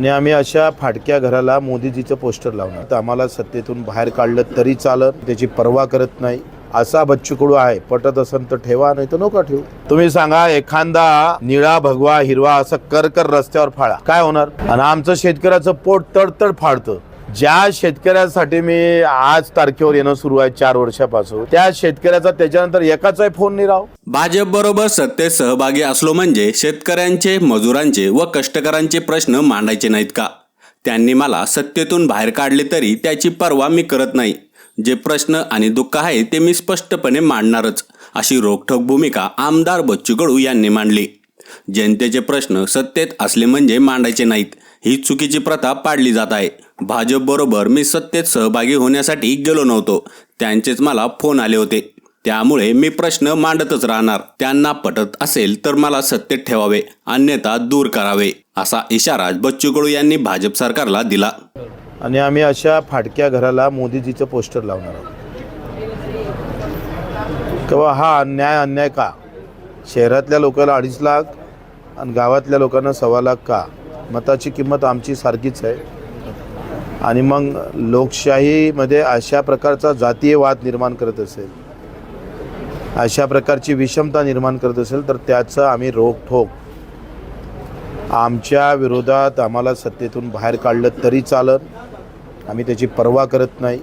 आणि आम्ही अशा फाटक्या घराला मोदीजीचं पोस्टर लावणार. तर आम्हाला सत्तेतून बाहेर काढलं तरी चालत त्याची पर्वा करत नाही. असा बच्चू कडू आहे पटत असेल तर ठेवा नाही तर नका ठेवू. तुम्ही सांगा एखादा निळा भगवा हिरवा असं कर कर रस्त्यावर फाळा काय होणार? आणि आमचं शेतकऱ्याचं पोट तडतड फाडतं. ज्या शेतकऱ्यासाठी मी आज तारखेवर येणं सुरू आहे चार वर्षापासून त्या शेतकऱ्याचा त्याच्यानंतर एकाचाही फोन नाही राव. भाजप बरोबर सत्तेत सहभागी असलो म्हणजे शेतकऱ्यांचे मजुरांचे व कष्टकऱ्यांचे प्रश्न मांडायचे नाहीत का? त्यांनी मला सत्तेतून बाहेर काढले तरी त्याची पर्वा मी करत नाही. जे प्रश्न आणि दुःख आहे ते मी स्पष्टपणे मांडणारच अशी रोखठोक भूमिका आमदार बच्चू कडू यांनी मांडली. जनतेचे प्रश्न सत्तेत असले म्हणजे मांडायचे नाहीत. ही चुकीची प्रथा पाडली जात आहे. भाजप बरोबर मी सत्तेत सहभागी होण्यासाठी गेलो नव्हतो. त्यांचेच मला फोन आले होते. त्यामुळे मी प्रश्न मांडतच राहणार. त्यांना पटत असेल तर मला सत्तेत ठेवावे अन्यथा दूर करावे असा इशारा बच्चू कडू यांनी भाजप सरकारला दिला. आणि आम्ही अशा फाटक्या घराला मोदीजीचं पोस्टर लावणार आहोत. तेव्हा हा अन्याय अन्याय का? शहरातल्या लोकांना अडीच लाख आणि गावातल्या लोकांना सव्वा लाख का? मताची किंमत आमची सारखीच आहे. आणि मग लोकशाहीमध्ये अशा प्रकारचा जातीय वाद निर्माण करत असेल अशा प्रकारची विषमता निर्माण करत असेल तर त्याचं आम्ही रोखठोक. आमच्या विरोधात आम्हाला सत्तेतून बाहेर काढलं तरी चालत आम्ही त्याची पर्वा करत नाही.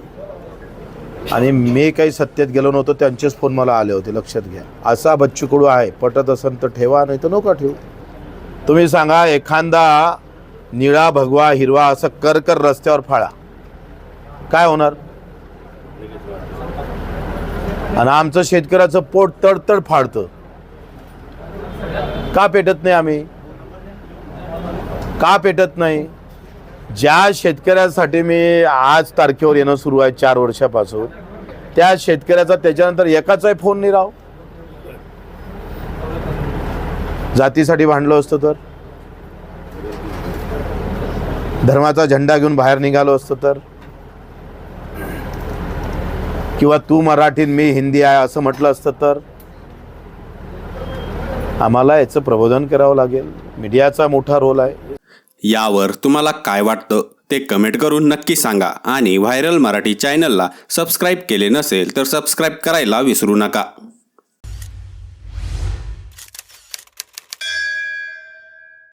आणि मी काही सत्तेत गेलो नव्हतो त्यांचेच फोन मला आले होते लक्षात घ्या. असा बच्चू कडू आहे पटत असेल तर ठेवा नाही तर नका ठेवू. तुम्ही सांगा एखादा निळा भगवा हिरवा असं कर कर रस्त्यावर फाळा. काय होणार? आणि आमचं शेतकऱ्याचं पोट तडतड फाडतं. का पेटत नाही आम्ही? का पेटत नाही? ज्या शेतकऱ्यासाठी मी आज तारखेवर येणं सुरू आहे चार वर्षापासून त्या शेतकऱ्याचा त्याच्यानंतर एकाचाही फोन नाही राहो जातीसाठी भांडलो असतो तर? धर्माचा झेंडा घेऊन बाहेर निघालो असतो तर? किंवा तू मराठीत मी हिंदी आहे असं म्हटलं असतं तर? आम्हाला याचं प्रबोधन करावं लागेल. मीडियाचा मोठा रोल आहे. यावर तुम्हाला काय वाटतं ते कमेंट करून नक्की सांगा आणि व्हायरल मराठी चॅनलला सबस्क्राईब केले नसेल तर सबस्क्राईब करायला विसरू नका.